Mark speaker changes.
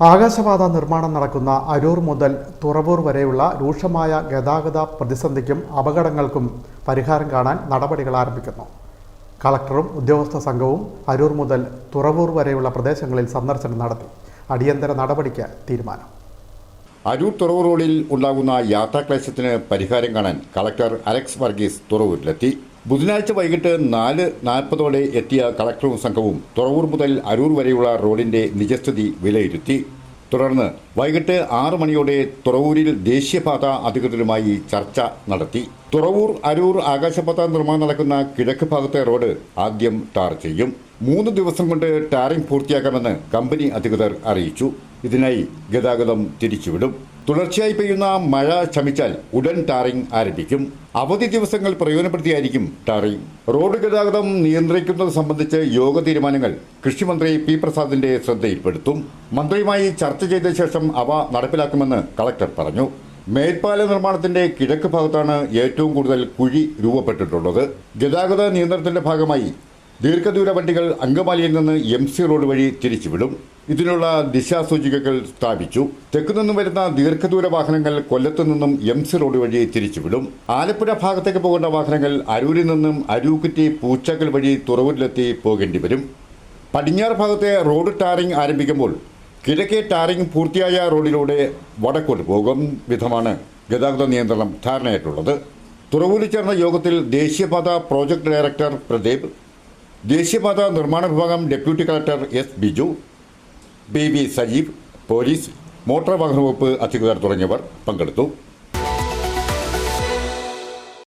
Speaker 1: ആകാശപാത നിർമ്മാണം നടക്കുന്ന അരൂർ മുതൽ തുറവൂർ വരെയുള്ള രൂക്ഷമായ ഗതാഗത പ്രതിസന്ധിക്കും അപകടങ്ങൾക്കും പരിഹാരം കാണാൻ നടപടികൾ ആരംഭിക്കുന്നു. കളക്ടറും ഉദ്യോഗസ്ഥ സംഘവും അരൂർ മുതൽ തുറവൂർ വരെയുള്ള പ്രദേശങ്ങളിൽ സന്ദർശനം നടത്തി. അടിയന്തര നടപടിക്ക് തീരുമാനം.
Speaker 2: അരൂർ തുറവൂർ റോഡിൽ ഉണ്ടാകുന്ന യാത്രാക്ലേശത്തിന് പരിഹാരം കാണാൻ കളക്ടർ അലക്സ് വർഗീസ് തുറവൂരിലെത്തി. ബുധനാഴ്ച വൈകിട്ട് നാല് നാൽപ്പതോടെ എത്തിയ കളക്ടറും സംഘവും തുറവൂർ മുതൽ അരൂർ വരെയുള്ള റോഡിന്റെ നിജസ്ഥിതി വിലയിരുത്തി. തുടർന്ന് വൈകിട്ട് ആറു മണിയോടെ തുറവൂരിൽ ദേശീയപാത അധികൃതരുമായി ചർച്ച നടത്തി. തുറവൂർ അരൂർ ആകാശപാത നിർമ്മാണം നടക്കുന്ന കിഴക്ക് ഭാഗത്തെ റോഡ് ആദ്യം ടാർ ചെയ്യും. മൂന്ന് ദിവസം കൊണ്ട് ടാറിംഗ് പൂർത്തിയാക്കാമെന്ന് കമ്പനി അധികൃതർ അറിയിച്ചു. ഇതിനായി ഗതാഗതം തിരിച്ചുവിടും. തുടർച്ചയായി പെയ്യുന്ന മഴ ശമിച്ചാൽ ഉടൻ ടാറിംഗ് ആരംഭിക്കും. അവധി ദിവസങ്ങൾ പ്രയോജനപ്പെടുത്തിയായിരിക്കും ടാറിംഗ്. റോഡ് ഗതാഗതം നിയന്ത്രിക്കുന്നത് സംബന്ധിച്ച് യോഗ തീരുമാനങ്ങൾ കൃഷിമന്ത്രി പി പ്രസാദിന്റെ ശ്രദ്ധയിൽപ്പെടുത്തും. മന്ത്രിയുമായി ചർച്ച ചെയ്ത ശേഷം അവ നടപ്പിലാക്കുമെന്ന് കളക്ടർ പറഞ്ഞു. മേൽപ്പാല നിർമ്മാണത്തിന്റെ കിഴക്ക് ഭാഗത്താണ് ഏറ്റവും കൂടുതൽ കുഴി രൂപപ്പെട്ടിട്ടുള്ളത്. ഗതാഗത നിയന്ത്രണത്തിന്റെ ഭാഗമായി ദീർഘദൂര വണ്ടികൾ അങ്കമാലിയിൽ നിന്ന് എം സി റോഡ് വഴി തിരിച്ചുവിടും. ഇതിനുള്ള ദിശാസൂചികകൾ സ്ഥാപിച്ചു. തെക്കു നിന്നും വരുന്ന ദീർഘദൂര വാഹനങ്ങൾ കൊല്ലത്തു നിന്നും എം സി റോഡ് വഴി തിരിച്ചുവിടും. ആലപ്പുഴ ഭാഗത്തേക്ക് പോകേണ്ട വാഹനങ്ങൾ അരൂരിൽ നിന്നും അരൂക്കുറ്റി പൂച്ചകൾ വഴി തുറവൂരിലെത്തി പോകേണ്ടി വരും. പടിഞ്ഞാറ് ഭാഗത്തെ റോഡ് ടാറിംഗ് ആരംഭിക്കുമ്പോൾ കിഴക്കേ ടാറിംഗ് പൂർത്തിയായ റോഡിലൂടെ വടക്കോട്ട് പോകും വിധമാണ് ഗതാഗത നിയന്ത്രണം ധാരണയായിട്ടുള്ളത്. തുറവൂരിൽ ചേർന്ന യോഗത്തിൽ ദേശീയപാത പ്രോജക്ട് ഡയറക്ടർ പ്രദീപ് ദേശീയപാത നിർമ്മാണ വിഭാഗം deputy collector S Biju B V Sajeev police motor വാഹന വകുപ്പ് അധികൃതർ തുടങ്ങിയവർ പങ്കെടുത്തു.